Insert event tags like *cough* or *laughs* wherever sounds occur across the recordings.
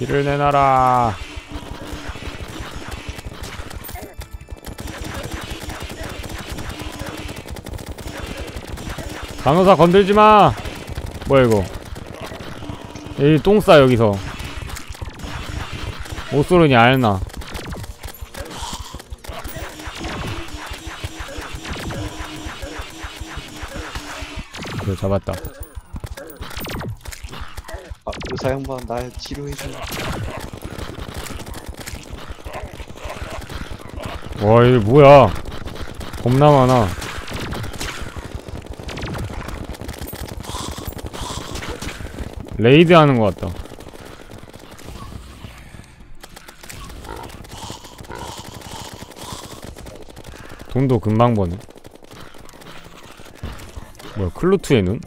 길을 내놔라. 간호사 건들지마. 뭐야 이거? 이 똥 싸 여기서. 옷소르니 알나? 그래 잡았다 아, 의사 양반 날 치료해줘. 와 이게 뭐야 겁나 많아 레이드 하는 것 같다 돈도 금방 버네 뭐야 클루트의 눈?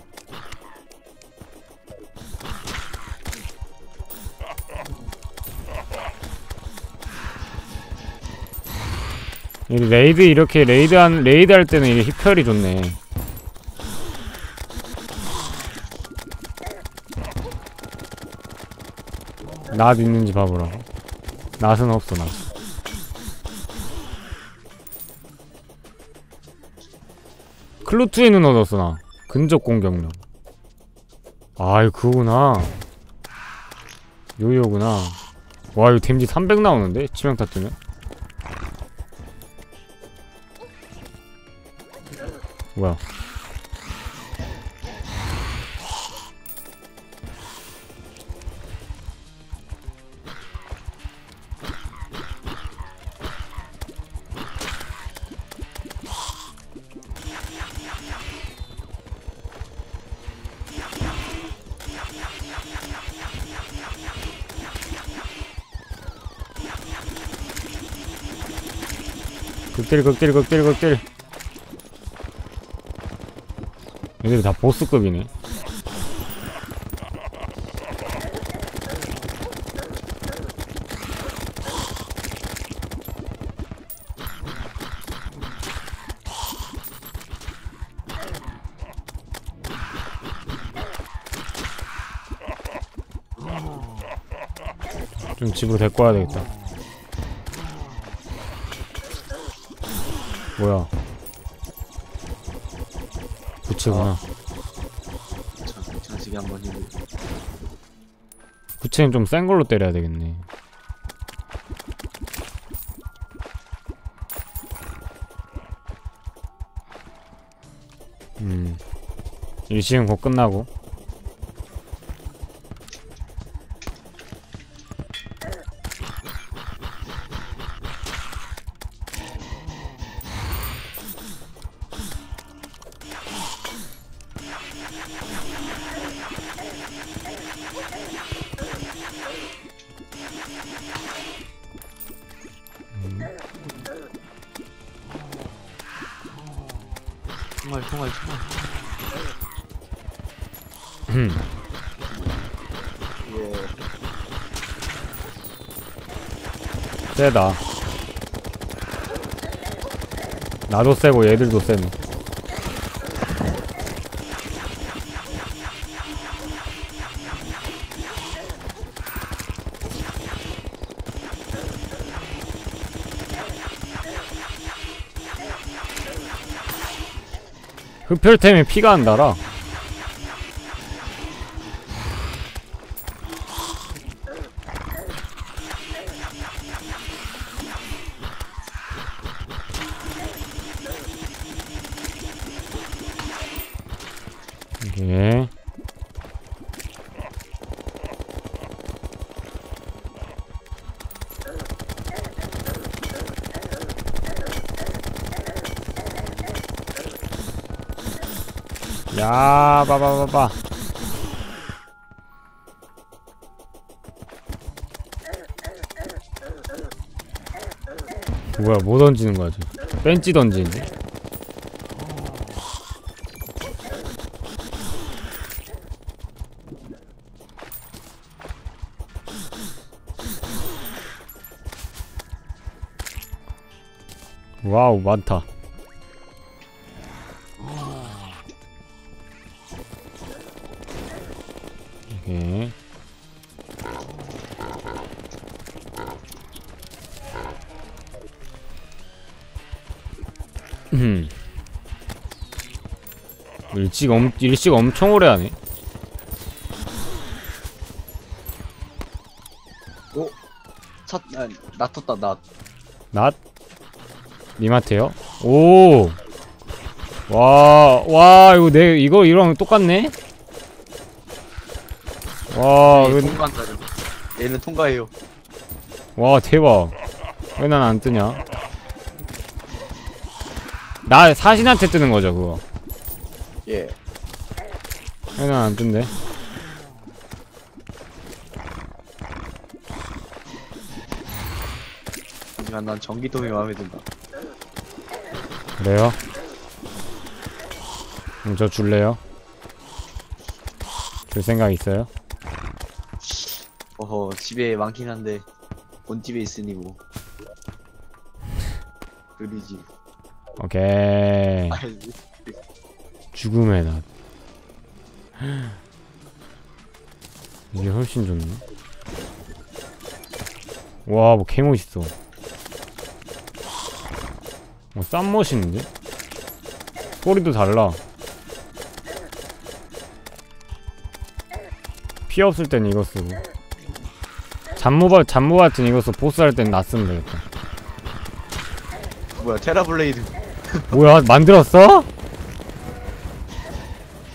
레이드 이렇게 레이드 한 레이드 할 때는 이게 힙혈이 좋네. 낫 있는지 봐보라고. 낫은 없어 낫. 클루트의 눈 얻었어 나. 근접 공격력. 아 이거 그거구나. 요요구나. 와 이거 데미지 300 나오는데 치명타 뜨면. 뭐야? 극딜 극딜 극딜 극딜 얘들이 다 보스급이네. 좀 집으로 데리고 와야 되겠다. 뭐야 부채구나 자, 자식이 한번 힘을. 부채는 좀 센 걸로 때려야 되겠네. 음. 일시는 곧 끝나고. 세다. 나도 세고 얘들도 세네. 흡혈템에 피가 안 달아. 야 봐봐봐봐. 뭐야 뭐 던지는 거야 지금? 벤치 던지는데 와우 많다 일찍 엄 일찍 엄청 오래 하네. 오! 첫, 아, 나 떴다, 나. 낫 님한테요? 오. 와, 와, 이거 내 이거 이거랑 똑같네. 와, 얘 이거, 통과한다, 저거. 얘는 통과해요. 와 대박. 왜 난 안 뜨냐? 나 사신한테 뜨는 거죠 그거. 예. 왜난안 뜬대? 하지만 난 전기톱이 마음에 든다. 그래요? 그럼 저 줄래요? 줄 생각 있어요? 어허, 집에 많긴 한데, 본 집에 있으니 뭐. 그리지. 오케이. 죽음의 낫. 이게 훨씬 좋네. 와, 뭐 개멋있어. 어, 쌈 멋있는데? 꼬리도 달라. 피 없을 땐 이거 쓰고. 잠무 같은 이거 써 보스 할땐 낫으면 되겠다. 뭐야, 테라블레이드. 뭐야, 만들었어?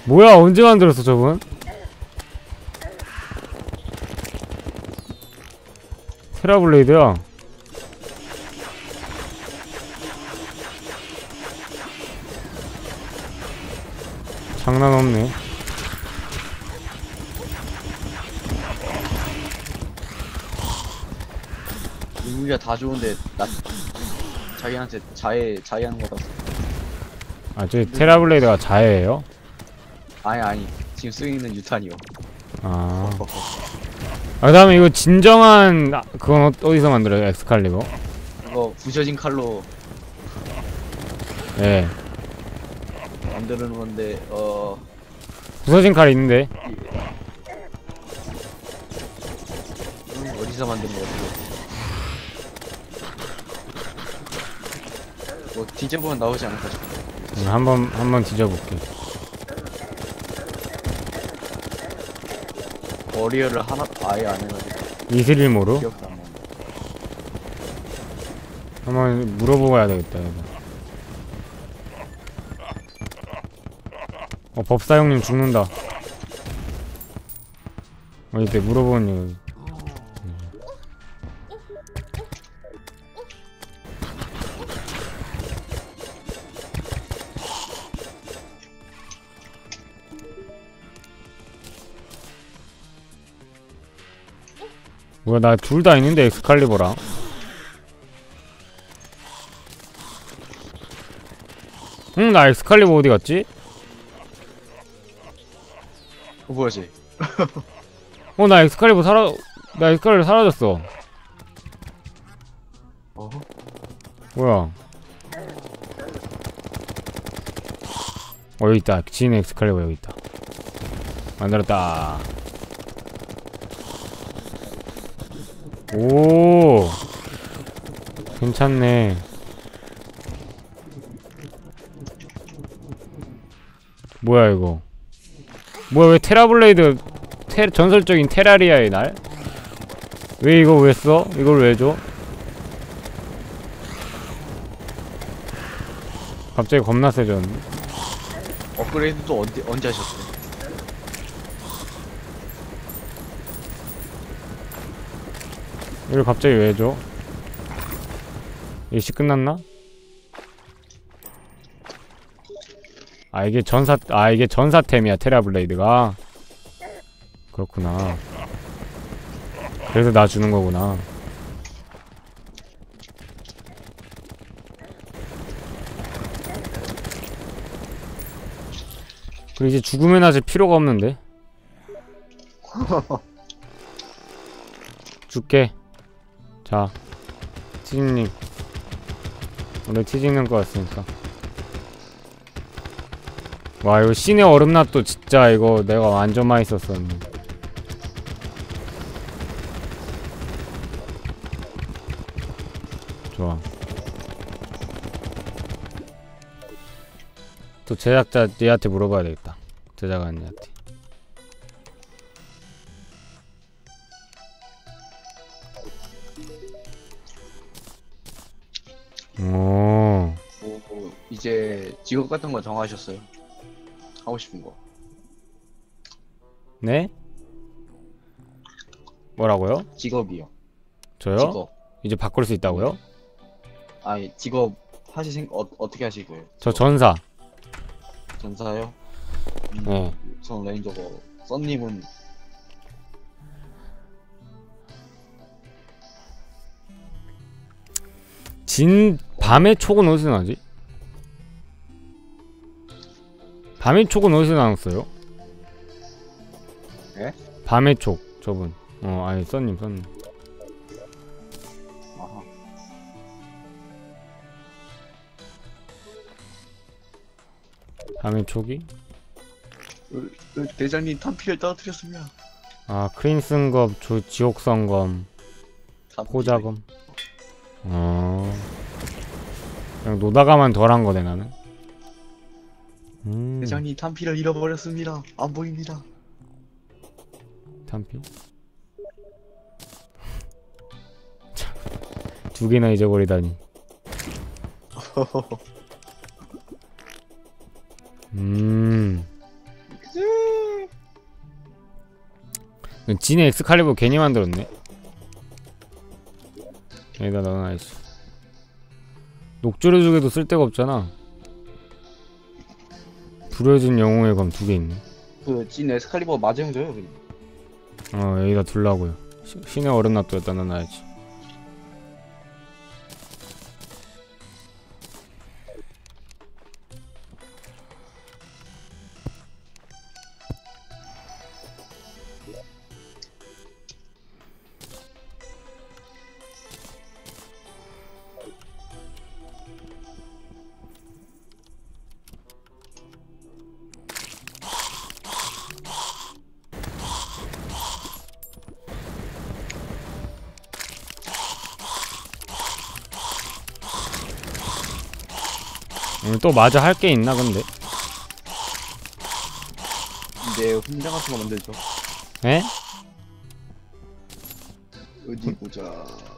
뭐야, 언제 만들었어, 저분? 테라블레이드야. 장난 없네. 무기가 다 좋은데, 나, 자기한테 자해, 자해하는 거다. 아, 저 테라블레이드가 자해예요? 아니, 아니. 지금 쓰고 있는 유탄이요. 아. 아, 그다음에 이거 진정한 아, 그건 어, 어디서 만들어요? 엑스칼리버? 그거 부셔진 칼로 예. 만드는 건데, 어, 부서진 칼이 있는데. 음, 어디서 만든 거 같아. 뭐, 뒤져보면 나오지 않을까 싶어. 음, 한번 한번 뒤져볼게. 워리어를 하나, 아예 안 해가지고. 이슬일모로 기억도 안 나네. 한번 물어보고 해야 되겠다. 이거. 어 법사형님 죽는다. 어 이때 물어보는 이거. 나 둘 다 있는데 엑스칼리버랑 응 나 엑스칼리버 어디 갔지? 어, 뭐야, 쟤. 어나 엑스칼리버 사라 나 엑스칼리버 사라졌어 어? 뭐야 어 여기 있다 진 엑스칼리버 여기 있다 만들었다 오 괜찮네 뭐야 이거 뭐야 왜 테라블레이드 테, 전설적인 테라리아의 날? 왜 이거 왜 써? 이걸 왜 줘? 갑자기 겁나 세졌네 업그레이드도 언제, 언제 하셨어요? 이걸 갑자기 왜 줘? 일시 끝났나? 아 이게 전사 아 이게 전사템이야 테라블레이드가. 그렇구나. 그래서 나 주는 거구나. 그리고 이제 죽으면 아직 필요가 없는데? *laughs* 줄게 자 티징님 원래 티징님 거 같으니까 와 이거 신의 얼음낫도 진짜 이거 내가 완전 많이 썼었는데 좋아 또 제작자 얘한테 물어봐야 되겠다. 제작한한테. 오, 뭐, 뭐 이제 직업 같은 거 정하셨어요? 하고 싶은 거. 네? 뭐라고요? 직업이요. 저요? 직업. 이제 바꿀 수 있다고요? 아니 직업 하실 생 어, 어떻게 하실 거예요? 저 전사. 전사요? 음, 네. 전 레인저고 썬님은 진 밤의 촉은 어디서 나지? 밤의 촉은 어디서 나왔어요? 예? 밤의 촉 저분 어 아니 써님 써님 아하. 밤의 촉이 으, 으, 대장님 탄피를 떨어뜨렸습니다. 아 크린슨검 조 지옥성검. 포자검 어. 그냥 노다가만 덜한 거네 나는. 음. 대장님 탄피를 잃어버렸습니다. 안 보입니다. 탄피? 참, 두 개나 잊어버리다니. 음. *laughs* 진의 엑스칼리버 괜히 만들었네 여기다 넣어놔야지 녹조르죽에도 쓸데가 없잖아 부려진 영웅의 검 두 개 있네 그찐 에스칼리버 맞으면 돼요. 그냥. 어 여기다 둘라고요 시- 신의 얼음 납도였다 넣어놔야지 오늘 또 마저 할게 있나 근데 이제 훈장 같은 거 만들죠. 에? 어디 보자.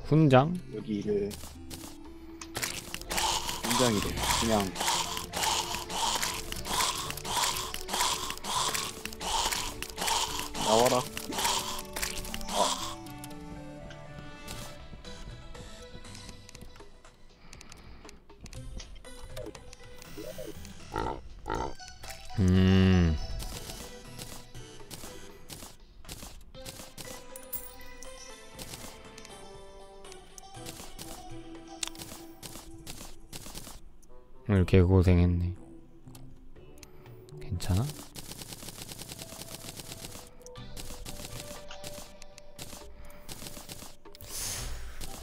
훈장? 여기를 훈장이래. 그냥 나와라. 음. 오늘 개고생했네. 괜찮아?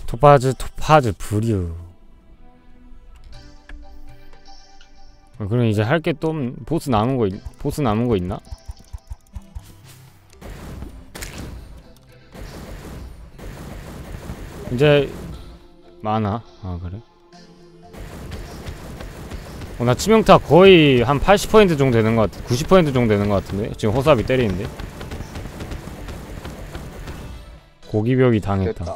토파즈 토파즈 브류 그럼 이제 할 게 또 보스 남은 거 있, 보스 남은 거 있나? 이제 많아. 아 그래? 어, 나 치명타 거의 한 80% 정도 되는 것 같, 90% 정도 되는 것 같은데 지금 호삽이 때리는데. 고기벽이 당했다. 됐다.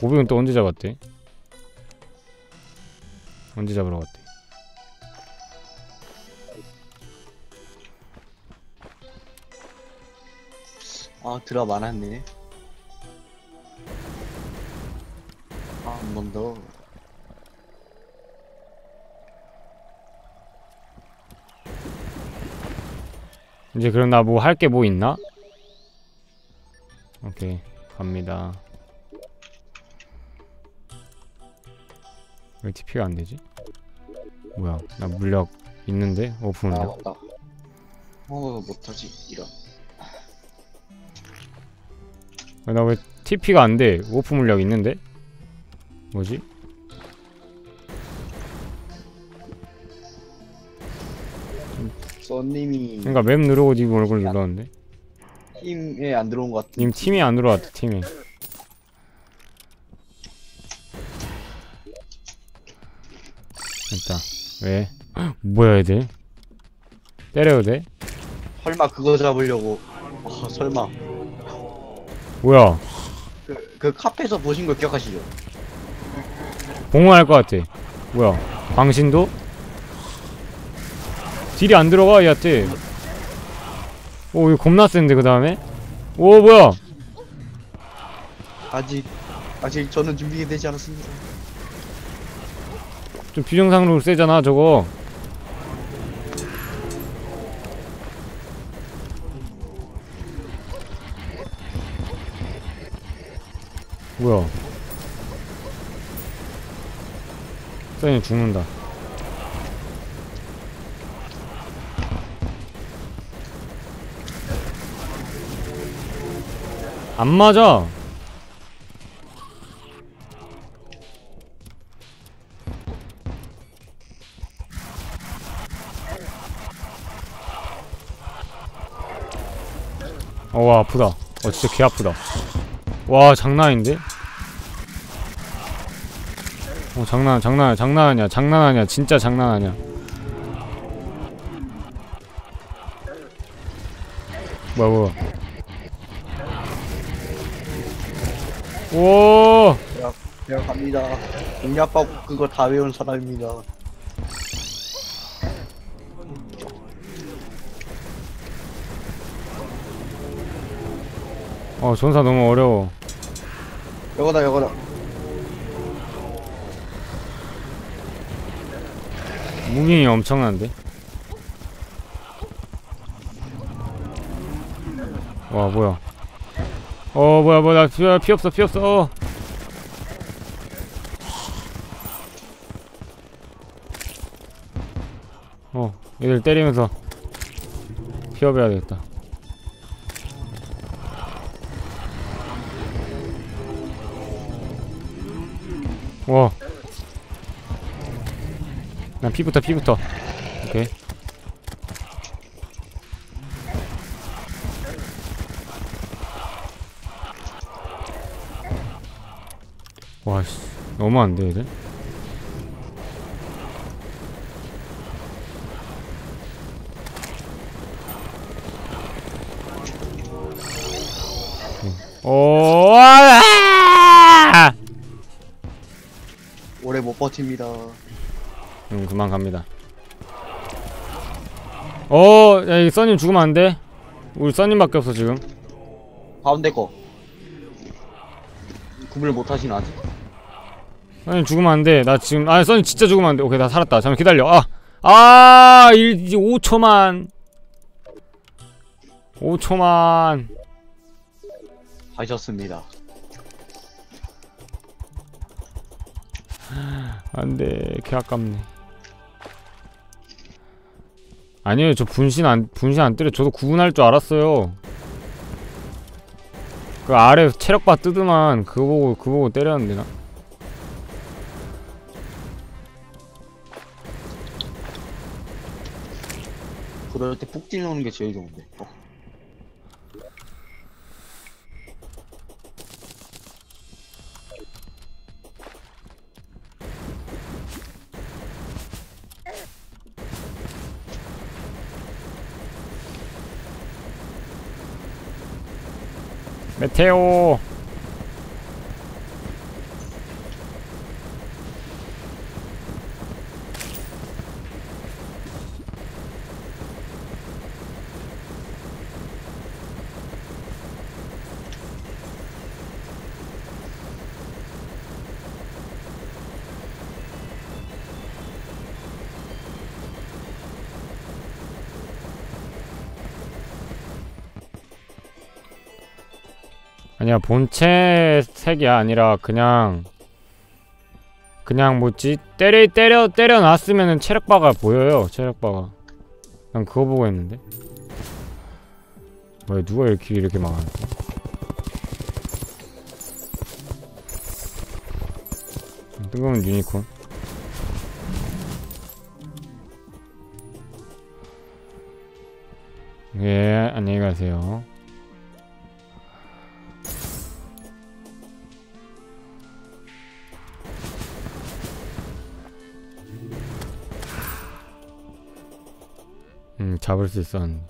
고기벽은 또 언제 잡았대? 언제 잡으러 갔대? 아 드라 많았네. 아, 한 번 더. 이제 그럼 나 뭐 할 게 뭐 있나? 오케이 갑니다 왜 TP가 안 되지? 뭐야 나 물력 있는데? 오픈 아 물력 맞다. 어 못하지 이런. 나 왜 TP가 안 돼? 오픈 물력 있는데? 뭐지? 써님이 그니까 맵 누르고 니 얼굴 눌렀는데 팀에 안 들어온 것 같은. 님 팀이 안 들어왔다 팀이 됐다 왜? *gasps* 뭐야 애들 때려도 돼? 설마 그거 잡으려고 어, 설마 뭐야? 그, 그 카페에서 보신 거 기억하시죠? 봉화할 것 같아. 뭐야? 광신도? 딜이 안 들어가 얘한테 오 이거 겁나 센데 그 다음에? 오 뭐야? 아직 아직 저는 준비가 되지 않았습니다. 좀 비정상으로 세잖아 저거 뭐야? 써니 죽는다. 안 맞아. 어 와 아프다. 어 진짜 개 아프다 와 장난 아닌데? 어 장난 장난 장난 아니야 장난 아니야 진짜 장난 아니야 뭐야 뭐야? 오! 내가 갑니다. 공략법 그거 다 외운 사람입니다 어 전사 너무 어려워. 이거다 이거다. 무빙이 엄청난데? 와 뭐야. 어 뭐야 뭐야. 나 피, 피 없어 피 없어. 어 얘들 때리면서 피업해야 되겠다 와. 난 피부터 피부터. 오케이. 와 씨. 너무 안 돼, 얘들. 오, 아! 못 버팁니다 음 그만 갑니다 어, 야, 이 써님 죽으면 안 돼. 우리 써님밖에 없어 지금. 가운데 거 구분을 못 하시나 아직 써님 죽으면 안 돼. 나 지금 아, 써님 진짜 죽으면 안 돼. 오케이, 나 살았다. 잠깐 기다려. 아, 아, 일 이제 5초만. 5초만. 하셨습니다 *laughs* 안 돼. 개 아깝네. 아니에요, 저 분신 안 분신 안 때려. 저도 구분할 줄 알았어요. 그 아래 체력바 뜨더만 그거 보고 그거 보고 때렸는데 나. 그럴 때 폭딜 넣는 게 제일 좋은데 어. 메 아니야 본체 색이 아니라 그냥 그냥 뭐지? 때려 때려 때려 놨으면은 체력바가 보여요 체력바가. 난 그거 보고 했는데. 뭐야 누가 이렇게 이렇게 막아 뜨거운 유니콘. 예 안녕히 가세요 잡을 수 있었는데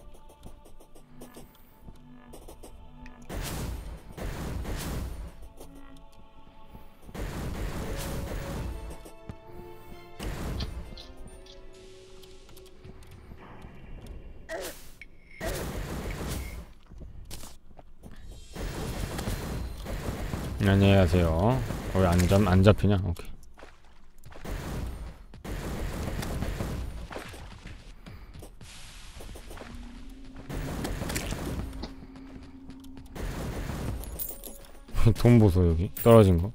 안녕하세요. 왜안 잡, 안 잡히냐? 오케이. *laughs* 돈 보소 여기 떨어진 거.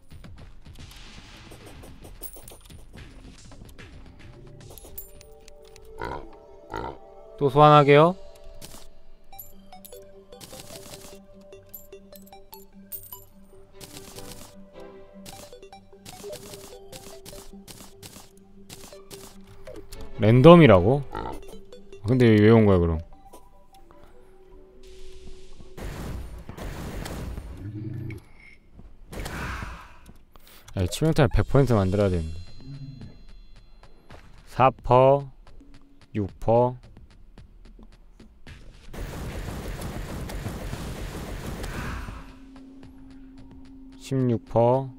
또 소환하게요. 랜덤이라고? 근데 왜 온 거야 그럼? 치명타를 100% 만들어야 되는데. 4퍼 6퍼. 16퍼.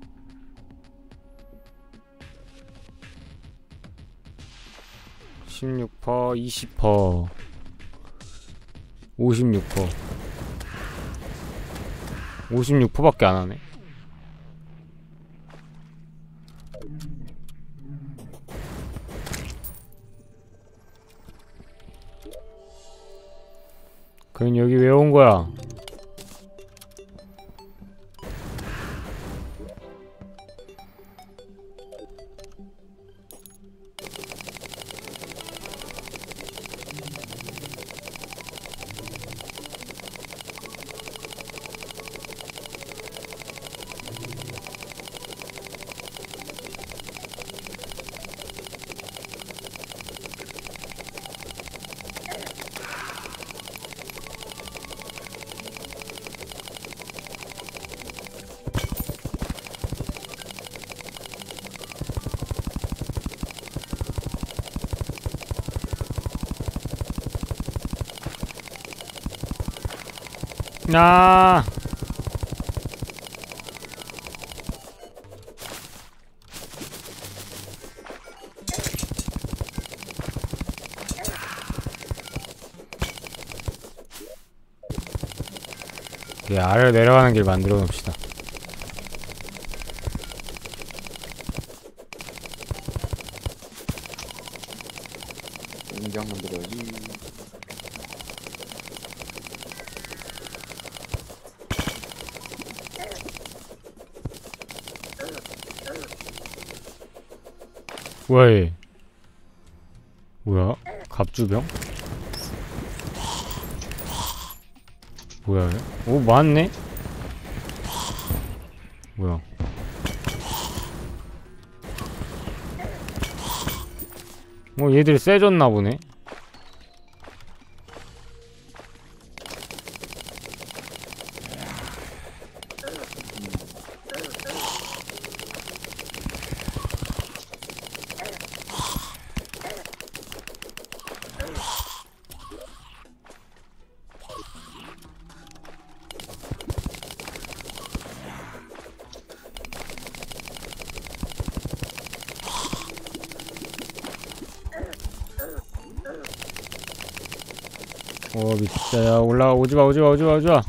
16퍼 20퍼. 56퍼. 56퍼밖에 안 하네 그럼 여기 왜 온 거야? 아 이 아래로 내려가는 길 만들어 놓읍시다. 인장 만들어야지. 뭐야 얘? 뭐야? 갑주병? 뭐야 얘? 오 맞네? 뭐야? 뭐 얘들 세졌나 보네? 오 미쳤다 야 올라가 오지마 오지마 오지마 오지마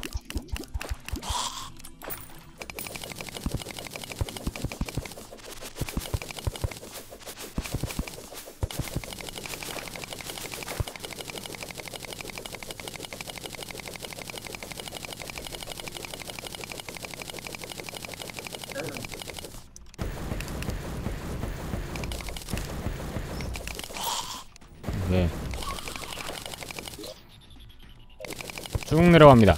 네. 쭉 내려갑니다.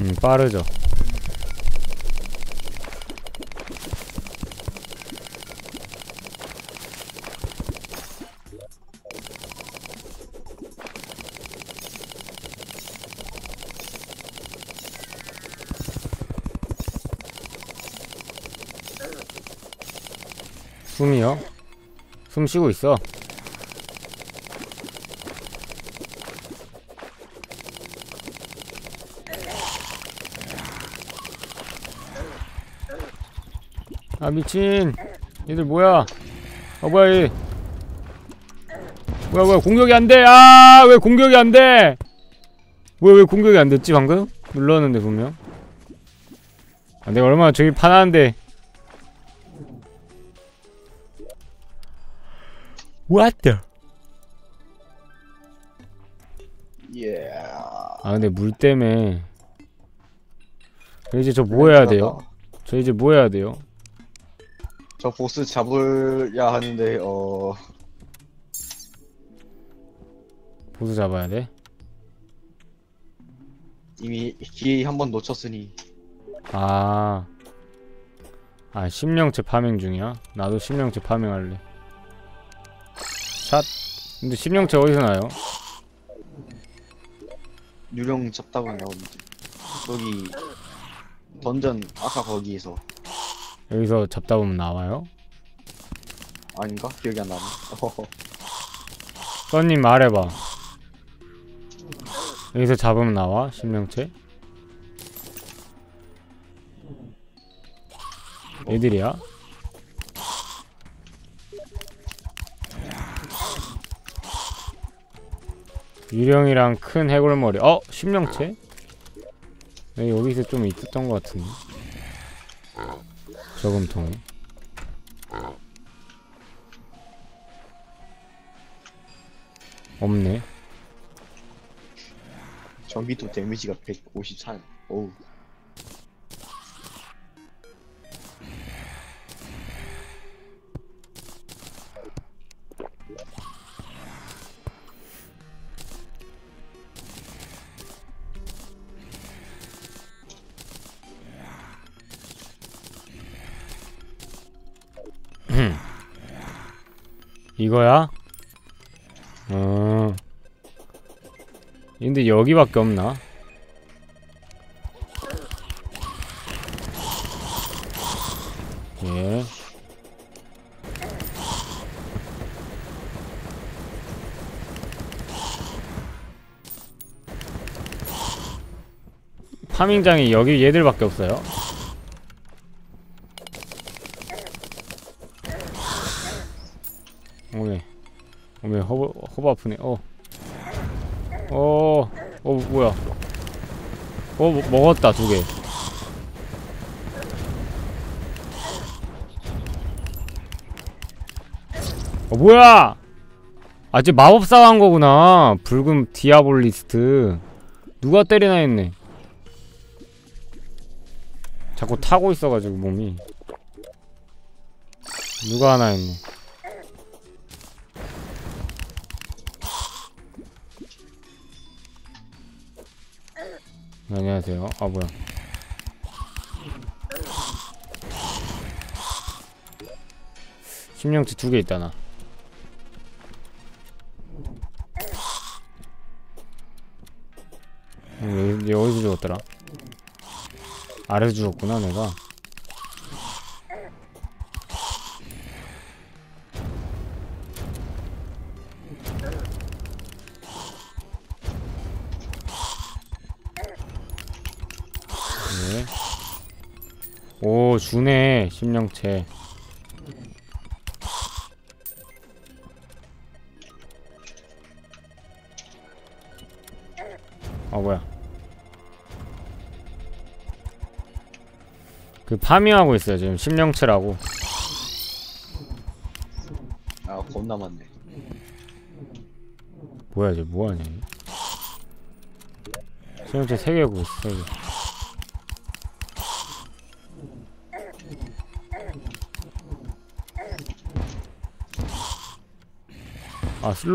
음, 빠르죠. 숨이요? 숨 쉬고 있어. 아 미친. 얘들 뭐야? 아 뭐야 얘? 뭐야 뭐야 공격이 안돼. 아 왜 공격이 안돼? 왜왜 공격이 안 됐지 방금? 눌렀는데 분명. 아, 내가 얼마나 저기 파나는데 What the 예. 아 근데 물 때문에 이제 저 뭐 해야 돼요? 저 이제 뭐 해야 돼요? 저 보스 잡으려 하는데 어 보스 잡아야 돼? 이미 기회 한 번 놓쳤으니 아, 아 심령체 파밍 중이야? 나도 심령체 파밍할래. 샷. 근데 심령체 어디서 나요? 유령 잡다가 나오는데 여기 던전 아까 거기에서 여기서 잡다 보면 나와요? 아닌가 기억이 안 나네. *laughs* 써님 말해봐. 여기서 잡으면 나와? 심령체? 애들이야? 유령이랑 큰 해골머리 어? 심령체? 네, 여기서 좀 있었던 것 같은데 저금통에 없네 전기도 데미지가 154. 어우. 이거야? 어. 근데 여기밖에 없나? 예. 파밍장이 여기 얘들밖에 없어요. 오메 오메 허브 허브 아프네 어. 어. 어 뭐야? 어 뭐- 먹었다 두 개. 어 뭐야? 아, 쟤 마법사 한 거구나. 붉은 디아볼리스트. 누가 때리나 했네. 자꾸 타고 있어가지고 몸이. 누가 하나 했네. 안녕하세요. 아 뭐야? 심령치 두 개 있다 나. 얘 어디서 죽었더라? 아래서 죽었구나 내가. 주네 심령체 아 뭐야 그 파밍하고 있어요 지금 심령체라고 아 겁나 많네. 뭐야 이제 뭐하냐 얘. 심령체 3개 구고 있어 3개 아 슬로